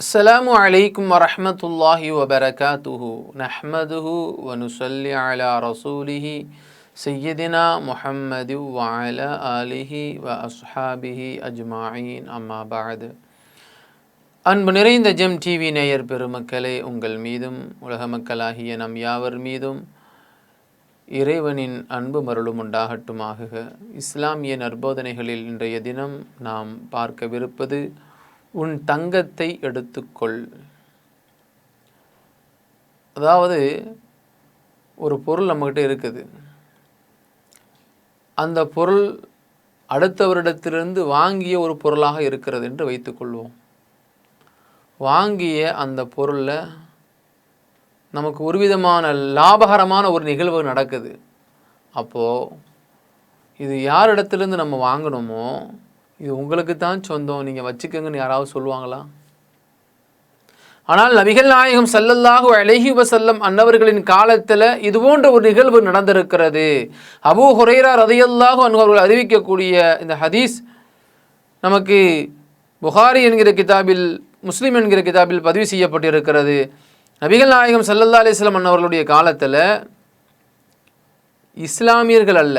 السلام عليكم ورحمة الله وبركاته نحمده ونصلي على رسوله سيدنا محمد وعلى آله وأصحابه أجمعين أما بعد அன்பு நிறைந்த GeM TV நேயர் பெருமக்களே உங்கள் மீதும் உலக மக்களாகிய நம் யாவர் மீதும் இறைவனின் அன்பு மருளும் உண்டாகட்டுமாக இஸ்லாமிய நற்போதனைகளில் இன்றைய தினம் நாம் பார்க்கவிருப்பது உன் தங்கத்தை எடுத்துக்கொள். அதாவது ஒரு பொருள் நம்மக்கிட்ட இருக்குது. அந்த பொருள் அடுத்தவரிடத்திலிருந்து வாங்கிய ஒரு பொருளாக இருக்கிறது என்று வைத்துக்கொள்வோம். வாங்கிய அந்த பொருளில் நமக்கு ஒரு விதமான லாபகரமான ஒரு நிகழ்வு நடக்குது. அப்போது இது யாரிடத்துலேருந்து நம்ம வாங்கினோமோ இது உங்களுக்கு தான் சொந்தம் நீங்கள் வச்சுக்கோங்கன்னு யாராவது சொல்லுவாங்களா? ஆனால் நபிகள் நாயகம் சல்லல்லாஹு அலைஹி வசல்லம் அன்னவர்களின் காலத்தில் இது போன்ற ஒரு நிகழ்வு நடந்திருக்கிறது. அபு ஹுரைரா ரதையல்லாஹு அவர்கள் அறிவிக்கக்கூடிய இந்த ஹதீஸ் நமக்கு புகாரி என்கிற கிதாபில் முஸ்லீம் என்கிற கிதாபில் பதிவு செய்யப்பட்டிருக்கிறது. நபிகள் நாயகம் சல்லல்லா அலிஸ்லாம் அன்னவர்களுடைய காலத்தில் இஸ்லாமியர்கள் அல்ல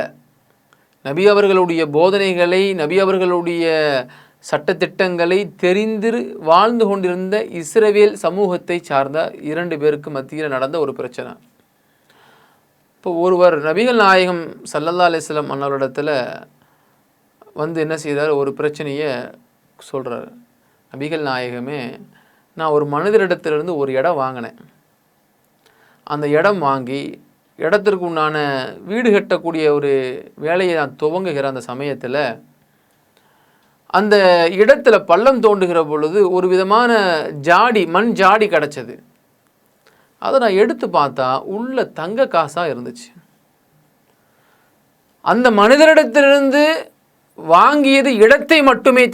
நபி அவர்களுடைய போதனைகளை நபி அவர்களுடைய சட்டத்திட்டங்களை தெரிந்து வாழ்ந்து கொண்டிருந்த இஸ்ரவேல் சமூகத்தை சார்ந்த இரண்டு பேருக்கு மத்தியில் நடந்த ஒரு பிரச்சனை. இப்போ ஒருவர் நபிகள் நாயகம் சல்லல்லா அலிஸ்லாம் அன்னவரிடத்தில் வந்து என்ன செய்தார்? ஒரு பிரச்சனையை சொல்கிறார் நபிகள் நாயகமே நான் ஒரு மனிதரிடத்திலிருந்து ஒரு இடம் வாங்கினேன். அந்த இடம் வாங்கி இடத்திற்கு உண்டான வீடு கட்டக்கூடிய ஒரு வேலையை நான் துவங்குகிற அந்த சமயத்தில் அந்த இடத்துல பள்ளம் தோண்டுகிற பொழுது ஒரு விதமான ஜாடி மண் ஜாடி கிடச்சது. அதை நான் எடுத்து பார்த்தா உள்ள தங்க காசாக இருந்துச்சு. அந்த மனிதரிடத்திலிருந்து வாங்கியது இடத்தை மட்டுமே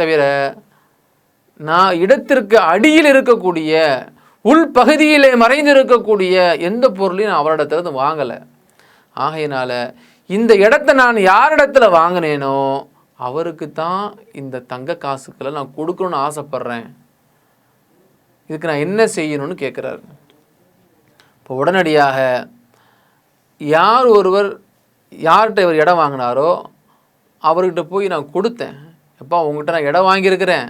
தவிர நான் இடத்திற்கு அடியில் இருக்கக்கூடிய உள் பகுதியிலே மறைந்திருக்கக்கூடிய எந்த பொருளையும் நான் அவரிடத்துல வாங்கலை. ஆகையினால் இந்த இடத்த நான் யாரிடத்துல வாங்கினேனோ அவருக்கு தான் இந்த தங்க காசுக்களை நான் கொடுக்கணும்னு ஆசைப்பட்றேன். இதுக்கு நான் என்ன செய்யணும்னு கேட்குறாரு. இப்போ உடனடியாக யார் ஒருவர் யார்கிட்ட இவர் இடம் வாங்கினாரோ அவர்கிட்ட போய் நான் கொடுத்தேன். எப்பா உங்கள்கிட்ட நான் இடம் வாங்கியிருக்கிறேன்.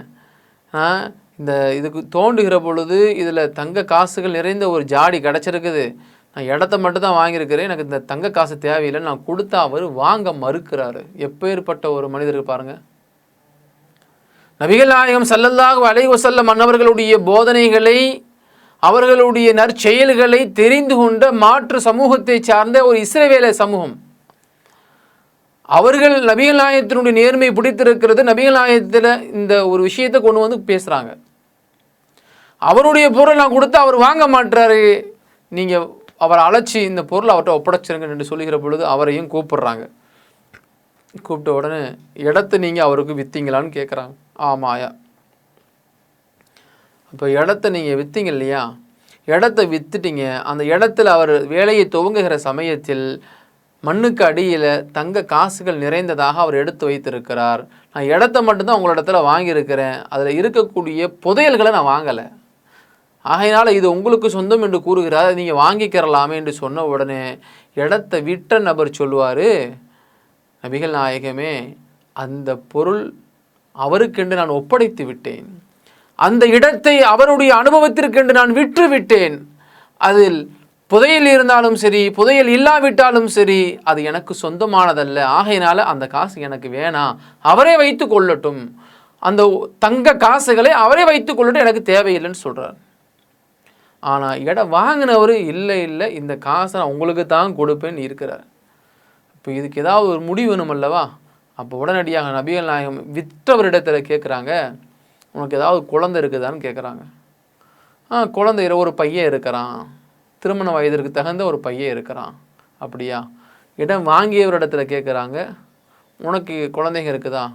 இந்த இதுக்கு தோண்டுகிற பொழுது இதில் தங்க காசுகள் நிறைந்த ஒரு ஜாடி கிடச்சிருக்குது. நான் இடத்த மட்டும் தான் வாங்கியிருக்கிறேன். எனக்கு இந்த தங்க காசு தேவையில்லை. நான் கொடுத்தா அவர் வாங்க மறுக்கிறாரு. எப்பேற்பட்ட ஒரு மனிதருக்கு பாருங்கள் நபிகள் நாயகம் சல்லல்லாஹு அலைவசல்ல மன்னவர்களுடைய போதனைகளை அவர்களுடைய நற்செயல்களை தெரிந்து கொண்ட மாற்று சமூகத்தை சார்ந்த ஒரு இஸ்ரேவேல சமூகம். அவர்கள் நபிகள் நாயகத்தினுடைய நேர்மை பிடித்திருக்கிறது. நபிகள் நாயகத்தில் இந்த ஒரு விஷயத்தை கொண்டு வந்து பேசுகிறாங்க அவருடைய பொருள் நான் கொடுத்து அவர் வாங்க மாட்டுறாரு நீங்கள் அவரை அழைச்சி இந்த பொருள் அவர்கிட்ட ஒப்படைச்சிருங்க என்று சொல்லுகிற பொழுது அவரையும் கூப்பிடுறாங்க. கூப்பிட்ட உடனே இடத்த நீங்கள் அவருக்கு விற்றீங்களான்னு கேட்குறாங்க ஆமாயா இப்போ இடத்த நீங்கள் விற்றீங்க இல்லையா? இடத்த விற்றுட்டீங்க அந்த இடத்துல அவர் வேலையை துவங்குகிற சமயத்தில் மண்ணுக்கு அடியில் தங்க காசுகள் நிறைந்ததாக அவர் எடுத்து வைத்திருக்கிறார். நான் இடத்த மட்டும்தான் உங்களிடத்துல வாங்கியிருக்கிறேன். அதில் இருக்கக்கூடிய புதையல்களை நான் வாங்கலை. ஆகையினால் இது உங்களுக்கு சொந்தம் என்று கூறுகிறார். நீங்கள் வாங்கிக்கிறலாமே என்று சொன்ன உடனே இடத்த விட்ட நபர் சொல்லுவார் நபிகள் நாயகமே அந்த பொருள் அவருக்கென்று நான் ஒப்படைத்து விட்டேன். அந்த இடத்தை அவருடைய அனுபவத்திற்கென்று நான் விற்று விட்டேன். அதில் புதையல் இருந்தாலும் சரி புதையல் இல்லாவிட்டாலும் சரி அது எனக்கு சொந்தமானதல்ல. ஆகையினால அந்த காசு எனக்கு வேணாம். அவரே வைத்து கொள்ளட்டும். அந்த தங்க காசுகளை அவரே வைத்து கொள்ளட்டும். எனக்கு தேவையில்லைன்னு சொல்கிறார் ஆனால் இடம் வாங்கினவர் இல்லை இல்லை இந்த காசை நான் உங்களுக்கு தான் கொடுப்பேன்னு இருக்கிறார். இப்போ இதுக்கு ஏதாவது ஒரு முடிவு வேணும் அல்லவா? அப்போ உடனடியாக நபிகள் நாயகம் விற்றவரிடத்தில் கேட்குறாங்க உனக்கு ஏதாவது குழந்தை இருக்குதான்னு கேட்குறாங்க ஆ குழந்தை ஒரு பையன் இருக்கிறான். திருமண வயதிற்கு தகுந்த ஒரு பையன் இருக்கிறான். அப்படியா? இடம் வாங்கியவரிடத்துல கேட்குறாங்க உனக்கு குழந்தைங்க இருக்குதா?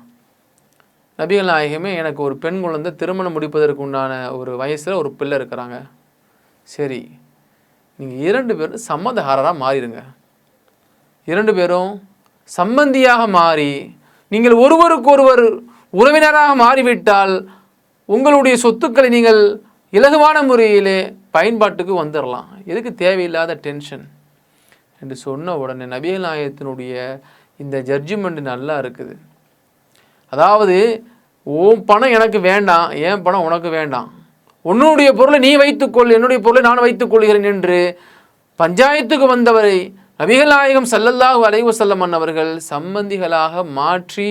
நபிகள் நாயகமே எனக்கு ஒரு பெண் குழந்தை திருமணம் முடிப்பதற்கு உண்டான ஒரு வயசில் ஒரு பிள்ளை இருக்கிறாங்க. சரி நீங்கள் இரண்டு பேரும் சம்மதகாரராக மாறிடுங்க. இரண்டு பேரும் சம்பந்தியாக மாறி நீங்கள் ஒருவருக்கொருவர் உறவினராக மாறிவிட்டால் உங்களுடைய சொத்துக்களை நீங்கள் இலகுவான முறையிலே பயன்பாட்டுக்கு வந்துடலாம் எதுக்கு தேவையில்லாத டென்ஷன் என்று சொன்ன உடனே நபிகள் நாயகத்தினுடைய இந்த ஜட்ஜ்மெண்ட் நல்லா இருக்குது. அதாவது உன் பணம் எனக்கு வேண்டாம் என் பணம் உனக்கு வேண்டாம். உன்னுடைய பொருளை நீ வைத்துக்கொள் என்னுடைய பொருளை நான் வைத்துக் கொள்கிறேன் என்று பஞ்சாயத்துக்கு வந்தவரை நபிகளாயகம் நாயகம் ஸல்லல்லாஹு அலைஹி அவர்கள் சம்பந்திகளாக மாற்றி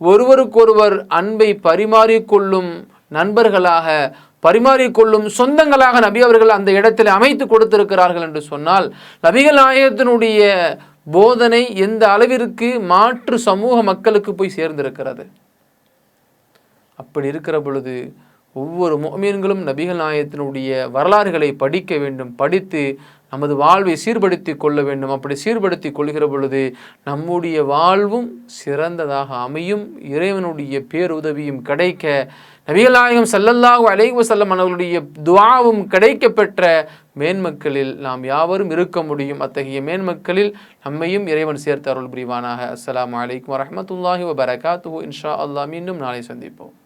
ஒருவருக்கொருவர் அன்பை பரிமாறிக்கொள்ளும் நண்பர்களாக பரிமாறிக்கொள்ளும் சொந்தங்களாக நபி அவர்கள் அந்த இடத்தில் அமைத்து கொடுத்திருக்கிறார்கள் என்று சொன்னால் நபிகள் நாயகத்தினுடைய போதனை எந்த அளவிற்கு மாற்று சமூக மக்களுக்கு போய் சேர்ந்திருக்கிறது? அப்படி இருக்கிற பொழுது ஒவ்வொரு மோமீன்களும் நபிகள் நாயத்தினுடைய வரலாறுகளை படிக்க வேண்டும் படித்து நமது வாழ்வை சீர்படுத்தி கொள்ள வேண்டும். அப்படி சீர்படுத்தி கொள்கிற பொழுது நம்முடைய வாழ்வும் சிறந்ததாக அமையும் இறைவனுடைய பேருதவியும் கிடைக்க நபிகளாயகம் நாயகம் அலைவு செல்லம் அவர்களுடைய துவாவும் கிடைக்க பெற்ற மேன்மக்களில் நாம் யாவரும் இருக்க முடியும். அத்தகைய மேன்மக்களில் நம்மையும் இறைவன் சேர்த்து அருள் புரிவானாக அஸ்லாம் வலைக்கம் வரமத்துல்லாஹி வபரகாத்து இன்ஷா அல்லாஹ் மீண்டும் நாளை சந்திப்போம்.